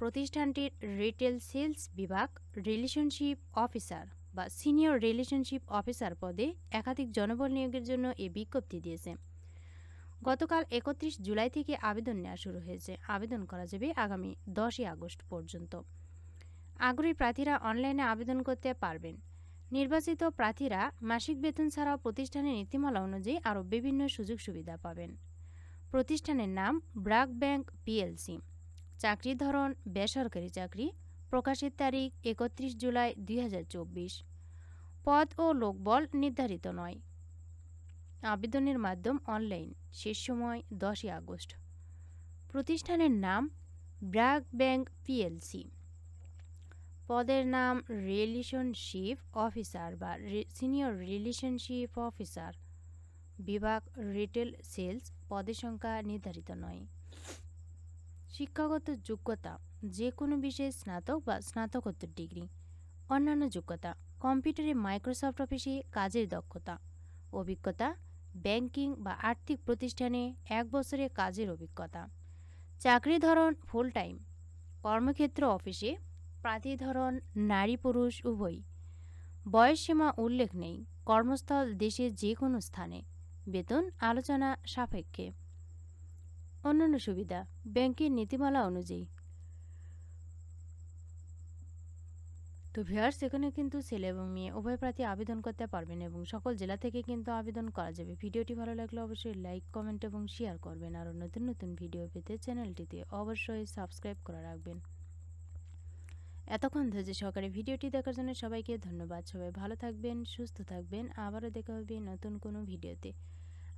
প্রতিষ্ঠানটির retail sales বিভাগ, relationship officer বা সিনিয়র রিলেশনশিপ অফিসার পদে একাধিক জনবল নিয়োগের জন্য এ বিজ্ঞপ্তি দিয়েছে। গতকাল একত্রিশ জুলাই থেকে আবেদন নেওয়া শুরু হয়েছে। আবেদন করা যাবে আগামী দশই আগস্ট পর্যন্ত। আগ্রহী প্রার্থীরা অনলাইনে আবেদন করতে পারবেন। নির্বাচিত প্রার্থীরা মাসিক বেতন ছাড়াও প্রতিষ্ঠানের নীতিমালা অনুযায়ী আরও বিভিন্ন সুযোগ সুবিধা পাবেন। প্রতিষ্ঠানের নাম ব্রাক ব্যাংক পিএলসি। চাকরির ধরন, বেসরকারি চাকরি, প্রকাশের তারিখ একত্রিশ জুলাই দুই হাজার চব্বিশ। পদ ও লোকবল নির্ধারিত নয়। আবেদনের মাধ্যম অনলাইন, শেষ সময় দশই আগস্ট। প্রতিষ্ঠানের নাম ব্র্যাক ব্যাংক পিএলসি। পদের নাম রিলেশনশিপ অফিসার বা সিনিয়র রিলেশনশিপ অফিসার। বিভাগ রিটেল সেলস, পদের সংখ্যা নির্ধারিত নয়। শিক্ষাগত যোগ্যতা যে কোনো বিষয়ে স্নাতক বা স্নাতকোত্তর ডিগ্রি। অন্যান্য যোগ্যতা, কম্পিউটারে মাইক্রোসফট অফিসে কাজের দক্ষতা। অভিজ্ঞতা, ব্যাংকিং বা আর্থিক প্রতিষ্ঠানে এক বছরে কাজের অভিজ্ঞতা। চাকরি ধরন ফুল টাইম কর্মক্ষেত্র অফিসে প্রার্থী ধরন নারী পুরুষ উভয় বয়সসীমা উল্লেখ নেই, কর্মস্থল দেশের যে কোনো স্থানে। বেতন আলোচনা সাপেক্ষে। অন্যান্য সুবিধা, ব্যাংকের নীতিমালা অনুযায়ী। তো ভিউয়ার্স, এখানে কিন্তু ছেলে এবং মেয়ে উভয় প্রার্থী আবেদন করতে পারবেন এবং সকল জেলা থেকে কিন্তু আবেদন করা যাবে। ভিডিওটি ভালো লাগলে অবশ্যই লাইক, কমেন্ট এবং শেয়ার করবেন। আরও নতুন নতুন ভিডিও পেতে চ্যানেলটিতে অবশ্যই সাবস্ক্রাইব করে রাখবেন। এতক্ষণ ধৈর্য সহকারে ভিডিওটি দেখার জন্য সবাইকে ধন্যবাদ। সবাই ভালো থাকবেন, সুস্থ থাকবেন। আবারও দেখা হবে নতুন কোনো ভিডিওতে।